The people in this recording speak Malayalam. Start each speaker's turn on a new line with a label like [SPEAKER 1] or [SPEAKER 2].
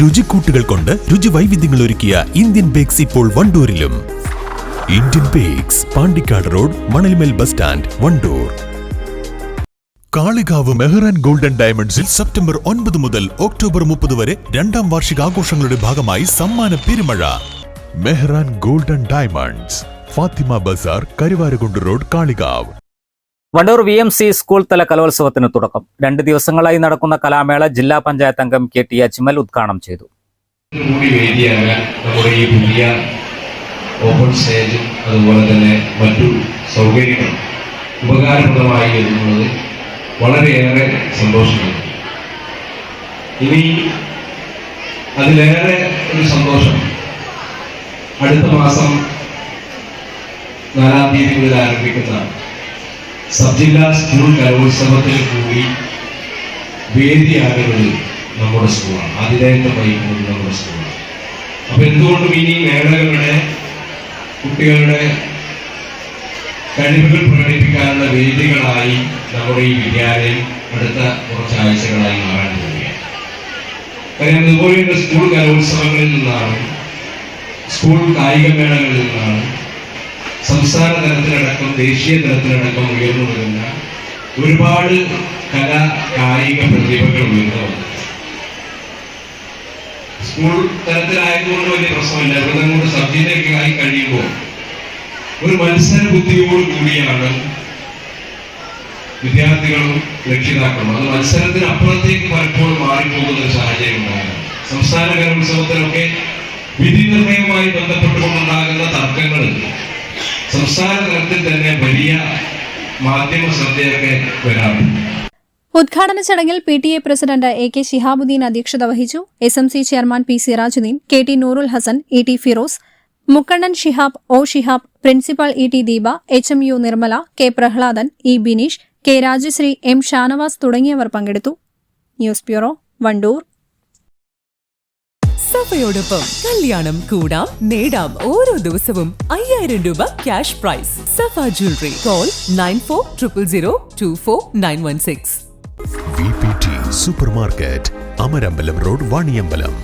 [SPEAKER 1] രുചിക്കൂട്ടുകൾ കൊണ്ട് രുചി വൈവിധ്യങ്ങൾ ഒരുക്കിയ ഇന്ത്യൻ ബേക്സ് ഇപ്പോൾ വണ്ടൂരിലും. Indian bakes Pandikkad road Manalmel bus stand Wandoor. Kalikavu Mehran golden ഡയമണ്ട്സിൽ സെപ്റ്റംബർ ഒൻപത് മുതൽ ഒക്ടോബർ മുപ്പത് വരെ രണ്ടാം വാർഷികാഘോഷങ്ങളുടെ ഭാഗമായി സമ്മാന പെരുമഴ. Mehran golden diamonds Fathima Bazar Karuvarakundu road Kalikavu.
[SPEAKER 2] Wandoor V M C school തല കലോത്സവത്തിന് തുടക്കം. രണ്ട് ദിവസങ്ങളായി നടക്കുന്ന കലാമേള ജില്ലാ പഞ്ചായത്ത് അംഗം കെ ടി അജ്മൽ ഉദ്ഘാടനം ചെയ്തു.
[SPEAKER 3] ഈ പുതിയ ഓപ്പൺ സ്റ്റേജ് അതുപോലെ തന്നെ മറ്റു സൗകര്യങ്ങൾ ഉപകാരപ്രദമായി വരുന്നത് വളരെയേറെ സന്തോഷമുണ്ട് ഇനി അതിലേറെ ഒരു സന്തോഷം. അടുത്ത മാസം നാലാം തീയതി മുതൽ ആരംഭിക്കുന്ന സബ് ജില്ലാ സ്കൂൾ കലോത്സവത്തിൽ കൂടി വേദിയാകുന്നത് നമ്മുടെ സ്കൂളാണ്. ആതിഥേയത്വം വഹിക്കുന്നത് നമ്മുടെ സ്കൂളാണ്. അപ്പൊ എന്തുകൊണ്ടും ഇനി മേളകളുടെ കുട്ടികളുടെ കഴിവുകൾ പ്രകടിപ്പിക്കാനുള്ള വേദികളായി നമ്മുടെ ഈ വിദ്യാലയം അടുത്ത കുറച്ച് ആഴ്ചകളായി മാറാൻ പോവുകയാണ്. കാര്യം ഇതുപോലെയുള്ള സ്കൂൾ കലോത്സവങ്ങളിൽ നിന്നാണ് സ്കൂൾ കായികമേളകളിൽ നിന്നാണ് സംസ്ഥാന തലത്തിലടക്കം ദേശീയ തലത്തിലടക്കം ഉയർന്നു വരുന്ന ഒരുപാട് കലാ കായിക പ്രതിഭകൾ ഉയർന്നു സ്കൂൾ തലത്തിലായതുകൊണ്ട് വലിയ പ്രശ്നമില്ല. ഇവിടെ അങ്ങോട്ട് സബ്ജക്റ്റൊക്കെ ആയി കഴിയുമ്പോൾ ഒരു മത്സര ബുദ്ധിയോട് കൂടിയാണ് വിദ്യാർത്ഥികളും രക്ഷിതാക്കളും. അത് മത്സരത്തിന് അപ്പുറത്തേക്ക് പലപ്പോഴും മാറിപ്പോകുന്ന ഒരു സാഹചര്യം ഉണ്ടായിരുന്നു സംസ്ഥാന കലോത്സവത്തിലൊക്കെ വിധി നിർണയവുമായി ബന്ധപ്പെട്ടുകൊണ്ടുണ്ടാകുന്ന തർക്കങ്ങൾ സംസ്ഥാന തന്നെ വലിയ മാധ്യമ ശ്രദ്ധയൊക്കെ വരാറുണ്ട്
[SPEAKER 4] ഉദ്ഘാടന ചടങ്ങിൽ P T A president A K Shihabuddin അധ്യക്ഷത വഹിച്ചു. S M C chairman P Sirajuddin K T Noorul Hasan E T Firoz Mukkannan Shihab O Shihab principal E T Deepa H M U Nirmala K Prahladan E Bineesh K Rajasree M Shanavas തുടങ്ങിയവർ പങ്കെടുത്തു. News bureau Wandoor.
[SPEAKER 5] സഫയോടൊപ്പം കല്യാണം കൂടാം നേടാം ഓരോ ദിവസവും അയ്യായിരം രൂപ cash prize Safa jewellery call nine four triple zero two four nine one six
[SPEAKER 1] V P T super market Amarambalam road Vaniyambalam